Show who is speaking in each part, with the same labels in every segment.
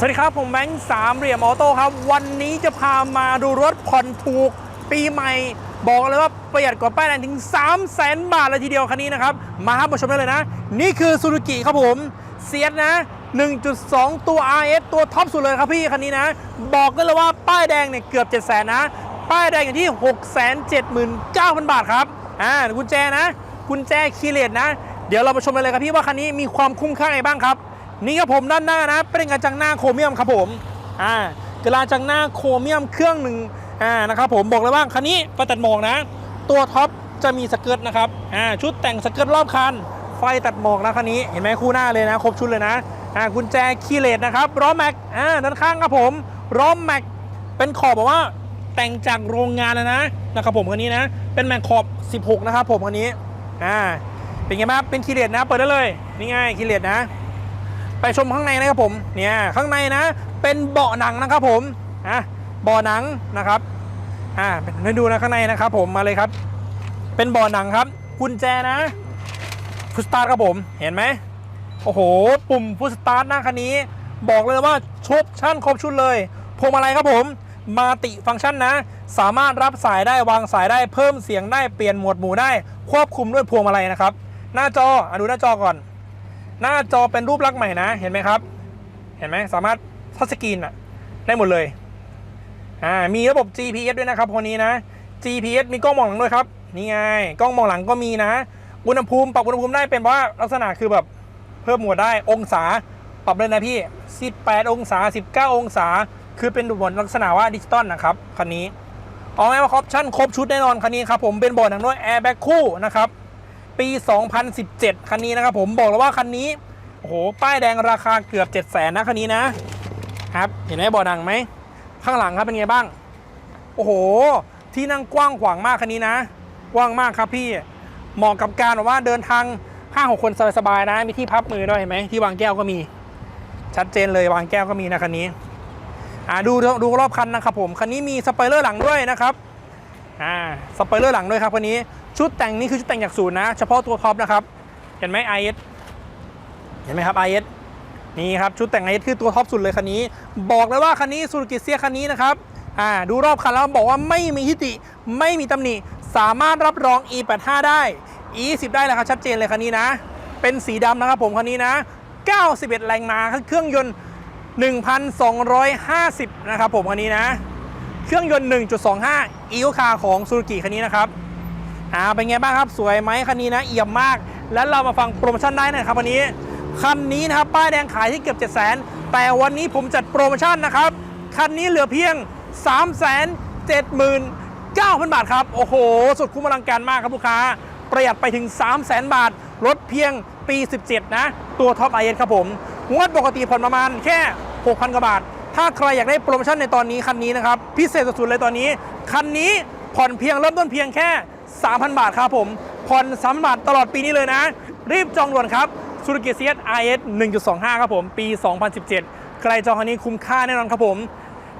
Speaker 1: สวัสดีครับ ผมแบงค์สามเหลี่ยมออโต้ครับ วันนี้จะพามาดูรถผ่อนถูกปีใหม่ บอกเลยว่าประหยัดกว่าป้ายแดงถึง 3 0 0แสนบาทเลยทีเดียวคันนี้นะครับ มาครับมาชมได้เลยนะ นี่คือซูซูกิครับผมเซียสนะ 1.2 ตัว RS ตัวท็อปสุดเลยครับพี่คันนี้นะ บอกกันเลยว่าป้ายแดงเนี่ยเกือบ7 0 0 0 0 0นะ ป้ายแดงอยู่ที่ 679,000 บาทครับอ่ากุญแจนะกุญแจคีเลสนะ เดี๋ยวเราไปชมกันเลยครับพี่ว่าคันนี้มีความคุ้มค่าไงบ้างครับ นี่ครับผมด้านหน้านะเป็นกระจังหน้าโครเมียมครับผมอ่ากระจังหน้าโครเมียมเครื่องหนึ่งอ่านะครับผมบอกเลยว่าคันนี้ประตัดหมอกนะ ตัวท็อปจะมีสเกิร์ตนะครับอ่าชุดแต่งสเกิร์ตรอบคันไฟตัดหมอกนะคันนี้เห็นไหมคู่หน้าเลยนะครบชุดเลยนะอ่ากุญแจคีเลสนะครับล้อแม็กอ่าด้านข้างครับผมล้อแม็กเป็นขอบบอกว่าแต่งจากโรงงานเลยนะนะครับผมคันนี้นะเป็นแม็กขอบ 16 นะครับผมคันนี้อ่าเป็นไงบ้างเป็นคีเลสนะ เปิดได้เลยนี่ไงคีย์เลสนะ ไปชมข้างในนะครับผมเนี่ยข้างในนะ เป็นเบาะหนังนะครับผมอะเบาะหนังนะครับอ่าให้ดูนะข้างในนะครับผมมาเลยครับ เป็นเบาะหนังครับกุญแจนะพุชสตาร์ทครับผมเห็นไหมโอ้โห ปุ่มพุชสตาร์ทหน้าคันนี้ บอกเลยว่าชุบชั่นครบชุดเลยพวงมาลัยครับผมมาติฟังก์ชันนะ สามารถรับสายได้วางสายได้เพิ่มเสียงได้เปลี่ยนโหมวดหมู่ได้ ควบคุมด้วยพวงมาลัยนะครับ หน้าจออดูหน้าจอก่อน หน้าจอเป็นรูปลักษณ์ใหม่นะ เห็นไหมครับ เห็นไหมสามารถทัชสกรีนอะได้หมดเลย อ่า มีระบบ GPS ด้วยนะครับคนนี้นะ GPS มีกล้องมองหลังด้วยครับ นี่ไง กล้องมองหลังก็มีนะ อุณหภูมิปรับอุณหภูมิได้เป็นว่าลักษณะคือแบบเพิ่มหมวดได้องศาปรับเลยนะพี่ 18 องศา 19 องศา คือเป็นบนลักษณะว่าดิจิตอลนะครับคันนี้เอาไงว่าครบชั่นครบชุดแน่นอนคันนี้ครับผมเป็นเบาะหนังด้วยแอร์แบ็กคู่นะครับ ปี 2017 คันนี้นะครับผมบอกเลยว่าคันนี้โอ้โหป้ายแดงราคาเกือบ 7 0 0 0 0นนะคันนี้นะครับเห็นไหมบ่อนังไหมข้างหลังครับเป็นไงบ้าง โอ้โห ที่นั่งกว้างขวางมากคันนี้นะ กว้างมากครับพี่เหมาะกับการว่าเดินทางห้าหกคนสบายๆนะ มีที่พับมือด้วยเห็นไหมที่วางแก้วก็มี ชัดเจนเลยวางแก้วก็มีนะคันนี้อ่าดูดูรอบคันนะครับผมคันนี้มีสปอยเลอร์หลังด้วยนะครับ อ่าสปอยเลอร์หลังด้วยครับคันนี้ชุดแต่งนี่คือชุดแต่งจากศูนย์นะ เฉพาะตัวท็อปนะครับ เห็นไหม IS เห็นไหมครับ IS นี่ครับชุดแต่ง IS คือตัวท็อปสุดเลยคันนี้ บอกเลยว่าคันนี้ซูซูกิเซียคันนี้นะครับอ่าดูรอบคันแล้วบอกว่าไม่มีทิฏฐิไม่มีตำหนิ สามารถรับรอง E85 ได้ E10 ได้แล้วครับชัดเจนเลยคันนี้นะ เป็นสีดำนะครับผมคันนี้นะ 91 แรงม้าเครื่องยนต์ 1,250 นะครับผมคันนี้นะ เครื่องยนต์ 1.25 อีโอคาของซูซูกิคันนี้นะครับอ่าเป็นไงบ้างครับสวยไหมคันนี้นะเอี่ยมมาก แล้วเรามาฟังโปรโมชั่นได้นะครับวันนี้คันนี้นะครับป้ายแดงขายที่เกือบ7 0 0 0 0 0แต่วันนี้ผมจัดโปรโมชั่นนะครับคันนี้เหลือเพียง 3 7 9 0 0 0 บาทครับ โอ้โห สุดคุ้มอลังการมากครับลูกค้า ประหยัดไปถึง 3 0 0 0 0 0 บาท ลดเพียงปี 17 นะ ตัวท็อปไอเอครับผมงวดปกติผ่อนประมาณแค่ 6,000 กว่าบาท ถ้าใครอยากได้โปรโมชั่นในตอนนี้คันนี้นะครับ พิเศษสุดๆเลยตอนนี้ คันนี้ผ่อนเพียงเริ่มต้นเพียงแค่ 3,000 บาทครับผมผ่อนสามบาทตลอดปีนี้เลยนะ รีบจองด่วนครับซูซูกิเซียส RS 1.25 ครับผม ปี 2017 ใครจองคันนี้คุ้มค่าแน่นอนครับผม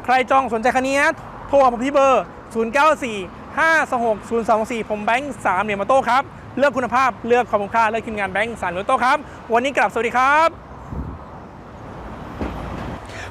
Speaker 1: ใครจองสนใจคันนี้นะโทรหาผมที่เบอร์ 094 526 024 ผมแบงค์3เหรียญมาโต้ครับ เลือกคุณภาพเลือกความคุ้มค่า เลือกทีมงานแบงค์3เหรียมาโต้ครับ วันนี้กลับสวัสดีครับ